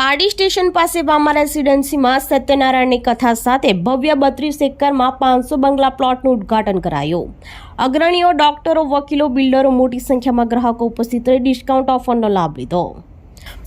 Pardi station પાસે વામા રેસિડેન્સીમાં સત્યનારાયણની કથા સાથે ભવ્ય બત્રીસ એકરમાં પાંચસો બંગલા પ્લોટનું ઉદ્ઘાટન કરાયું. અગ્રણીઓ, ડોક્ટરો, વકીલો, બિલ્ડરો મોટી સંખ્યામાં ગ્રાહકો ઉપસ્થિત રહી ડિસ્કાઉન્ટ ઓફરનો લાભ લીધો.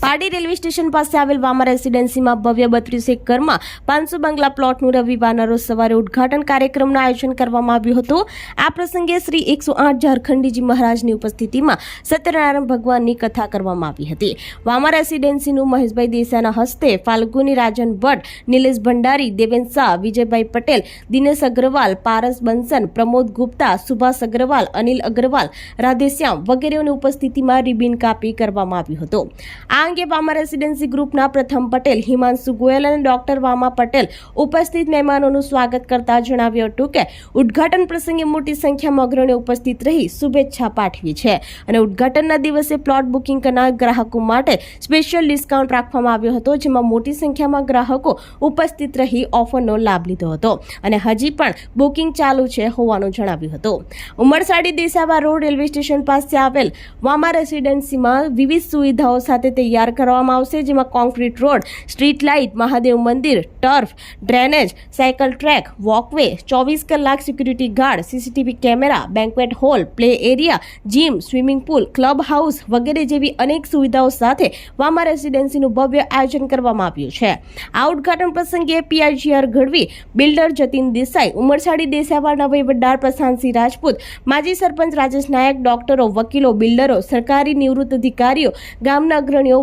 પારડી રેલવે સ્ટેશન પાસે આવેલ વામા રેસિડેન્સીમાં ભવ્ય બત્રીસ એકરમાં પાંચસો બંગલા પ્લોટનું રવિવારના રોજ સવારે ઉદ્ઘાટન કાર્યક્રમનું આયોજન કરવામાં આવ્યું હતું. આ પ્રસંગે શ્રી એકસો આઠ ઝારખંડીજી મહારાજની ઉપસ્થિતિમાં સત્યનારાયણ ભગવાનની કથા કરવામાં આવી હતી. વામા રેસિડેન્સીનું મહેશભાઈ દેસાઈના હસ્તે ફાલ્ગુની રાજન ભટ્ટ, નિલેશ ભંડારી, દેવેન શાહ, વિજયભાઈ પટેલ, દિનેશ અગ્રવાલ, પારસ બંસન, પ્રમોદ ગુપ્તા, સુભાષ અગ્રવાલ, અનિલ અગ્રવાલ, રાધેશ્યામ વગેરેઓની ઉપસ્થિતિમાં રિબિન કાપી કરવામાં આવ્યું હતું. આ અંગે વામા રેસિડેન્સી ગ્રુપના પ્રથમ પટેલ, હિમાંશુ ગોયલ અને ડોક્ટર વામા પટેલ ઉપસ્થિત મહેમાનોનું સ્વાગત કરતા જણાવ્યું હતું કે ઉદ્ઘાટન પ્રસંગે મોટી સંખ્યામાં અગ્રણીઓ ઉપસ્થિત રહી શુભેચ્છા પાઠવી છે અને ઉદ્ઘાટનના દિવસે પ્લોટ બુકિંગ કરનાર ગ્રાહકો માટે સ્પેશિયલ ડિસ્કાઉન્ટ રાખવામાં આવ્યો હતો, જેમાં મોટી સંખ્યામાં ગ્રાહકો ઉપસ્થિત રહી ઓફરનો લાભ લીધો હતો અને હજી પણ બુકિંગ ચાલુ છે હોવાનું જણાવ્યું હતું. Umarsadi Desava road railway station પાસે આવેલ વામા રેસિડેન્સીમાં વિવિધ સુવિધાઓ સાથે તૈયાર કરવામાં આવશે, જેમાં concrete road street light Mahadev મંદિર turf drainage cycle track walkway ચોવીસ કલાક security guard CCTV camera banquet hall play area gym swimming pool club house વગેરે જેવી અનેક સુવિધાઓ સાથે વામા રેસિડેન્સીનું ભવ્ય આયોજન કરવામાં આવ્યું છે. આ ઉદ્ઘાટન પ્રસંગે પીઆઈજીઆર ગઢવી, બિલ્ડર જતીન દેસાઈ, ઉમરસાડી દેસાવાના વહીવટદાર પ્રશાંતસિંહ રાજપૂત, માજી સરપંચ રાજેશ નાયક, ડોક્ટરો, વકીલો, બિલ્ડરો, સરકારી નિવૃત્ત અધિકારીઓ, ગામના અગ્રણીઓ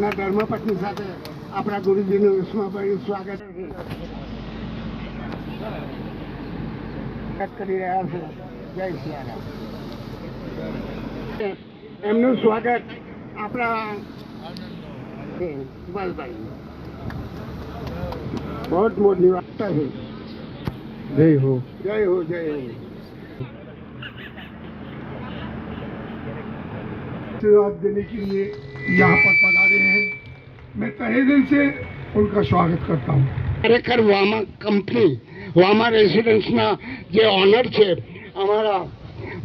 એમના ધર્મપત્ની સાથે આપણા ગુરુજીનું ઉષ્માભર્યું સ્વાગત સ્વાગત કરી રહ્યા છે. જય સિયારામ. એમનું સ્વાગત આપણા સુભાષભાઈ બહુ મોટી વાત છે. જય હો. જય હો જય હો. आशीर्वाद देने के लिए यहाँ पर पधारे हैं मैं तहे दिल से उनका स्वागत करता हूँ ખરેખર વામા કંપની વામા રેસિડન્સના જે ઓનર છે અમારા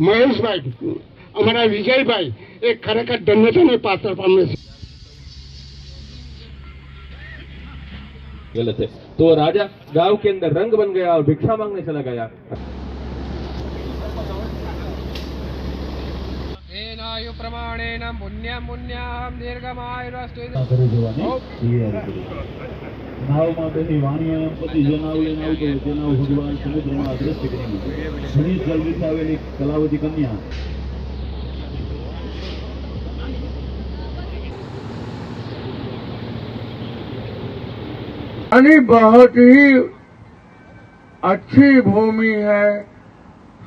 મહેશભાઈ અમારા વિજયભાઈ એ ખરેખર ધન્યતાને પાત્ર પામે છે गलत है तो राजा गांव के अंदर रंग बन गया और भिक्षा मांगने चला गया तेनायु प्रमाणेन पुण्यं पुण्यां दीर्घमायुरस्तु કરી દેવાની તૈયારી કરી નાવમાં બેસી વાણીએ એમ પતિ જણાવ્યું એમ આવતું તેના ભગવાન સમુદ્રમાં અદ્રશ્ય કરી મૂક્યું ઘણી જલ વિસાવેલી કલાવતી કન્યા यानी बहुत ही अच्छी भूमि है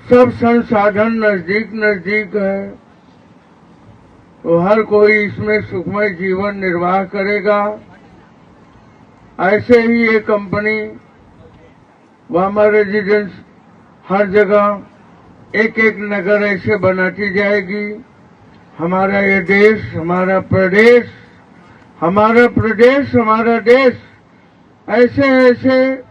सब संसाधन नजदीक नजदीक है तो हर कोई इसमें सुखमय जीवन निर्वाह करेगा। ऐसे ही ये कंपनी, वामा रेजिडेंस, हर जगह एक एक नगर ऐसे बनाती जाएगी। हमारा ये देश, हमारा प्रदेश हमारा प्रदेश, हमारा देश ऐसे ऐसे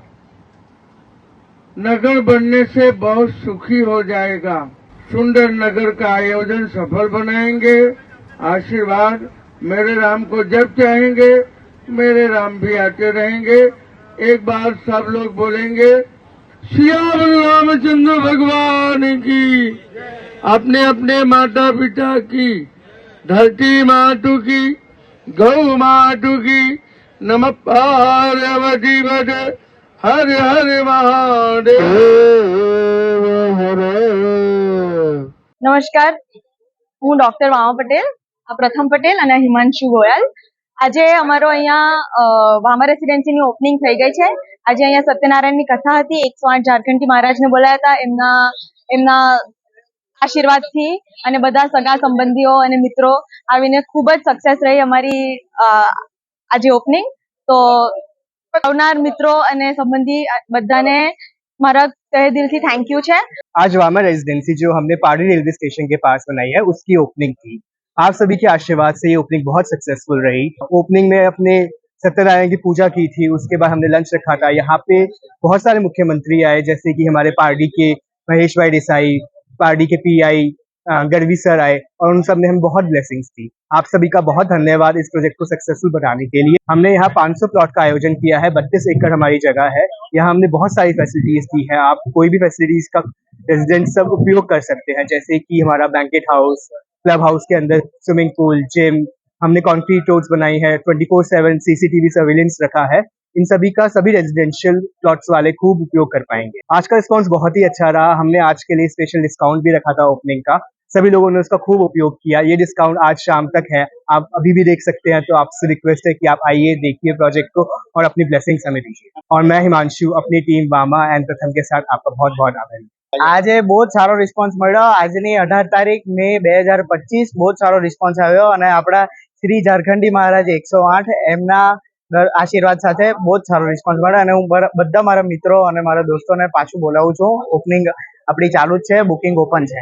नगर बनने से बहुत सुखी हो जाएगा। सुंदर नगर का आयोजन सफल बनाएँगे। आशीर्वाद। मेरे राम को जब चाहेंगे, मेरे राम भी आते रहेंगे। एक बार सब लोग बोलेंगे श्याम रामचंद्र भगवान की। अपने अपने माता पिता की, धरती मातु की, गौ मातु की, नम पार्वती बद हर हर महादेव। नमस्कार, हूँ डॉक्टर मामा पटेल। પ્રથમ પટેલ અને હિમાંશુ ગોયલ આજે અમારો અહીંયા અ, વામા રેસિડેન્સીની ઓપનિંગ થઈ ગઈ છે આજે અહીંયા સત્યનારાયણની કથા હતી એકસો આઠ ઝારખંડી મહારાજને બોલાયા હતા એમના એમના આશીર્વાદથી અને બધા સગા સંબંધીઓ અને મિત્રો આવીને ખૂબ જ સક્સેસ રહી અમારી અ, આજે ઓપનિંગ તો આવનાર મિત્રો અને સંબંધી બધાને મારા તહે દિલથી થેન્ક યુ છે आज वामा रेजिडेंसी जो हमने पाड़ी रेलवे स्टेशन के पास बनाई है उसकी ओपनिंग थी आप सभी के आशीर्वाद से ये ओपनिंग बहुत सक्सेसफुल रही। ओपनिंग में अपने सत्यनारायण की पूजा की थी, उसके बाद हमने लंच रखा था। यहाँ पे बहुत सारे मुख्यमंत्री आए, जैसे कि हमारे पार्टी के महेश भाई देसाई पार्टी के पीआई गढ़वी सर आए, और उन सबने हमें बहुत ब्लेसिंग्स दी। आप सभी का बहुत धन्यवाद इस प्रोजेक्ट को सक्सेसफुल बनाने के लिए। हमने यहाँ 500 प्लॉट का आयोजन किया है, बत्तीस एकड़ हमारी जगह है। यहाँ हमने बहुत सारी फैसिलिटीज़ दी है। आप कोई भी फैसिलिटीज़ का रेजिडेंट सब उपयोग कर सकते हैं, जैसे कि हमारा बैंकेट हाउस क्लब हाउस के अंदर स्विमिंग पूल जिम हमने कॉन्क्रीट रोड्स बनाई है twenty four seven CCTV surveillance रखा है। इन सभी का सभी रेजिडेंशियल प्लॉट्स वाले खूब उपयोग कर पाएँगे। आज का रिस्पॉन्स बहुत ही अच्छा रहा। हमने आज के लिए स्पेशल डिस्काउंट भी रखा था ओपनिंग का। सभी लोगों ने उसका खूब उपयोग किया। ये डिस्काउंट आज शाम तक है। आप अभी भी देख सकते हैं तो आपसे रिक्वेस्ट है कि आप आइए, देखिए प्रोजेक्ट को और अपनी ब्लेसिंग्स हमें दीजिए। और मैं हिमांशु, अपनी टीम वामा एंड प्रथम के साथ आपका बहुत बहुत आभारी। આજે બહુ જ સારો રિસ્પોન્સ મળ્યો. આજની અઢાર તારીખ મે બે હજાર પચીસ બહુ જ સારો રિસ્પોન્સ આવ્યો અને આપણા શ્રી ઝારખંડી મહારાજ એકસો આઠ એમના આશીર્વાદ સાથે બહુ જ સારો રિસ્પોન્સ મળ્યો અને હું બધા મારા મિત્રો અને મારા દોસ્તોને પાછું બોલાવું છું. ઓપનિંગ આપણી ચાલુ જ છે બુકિંગ ઓપન છે.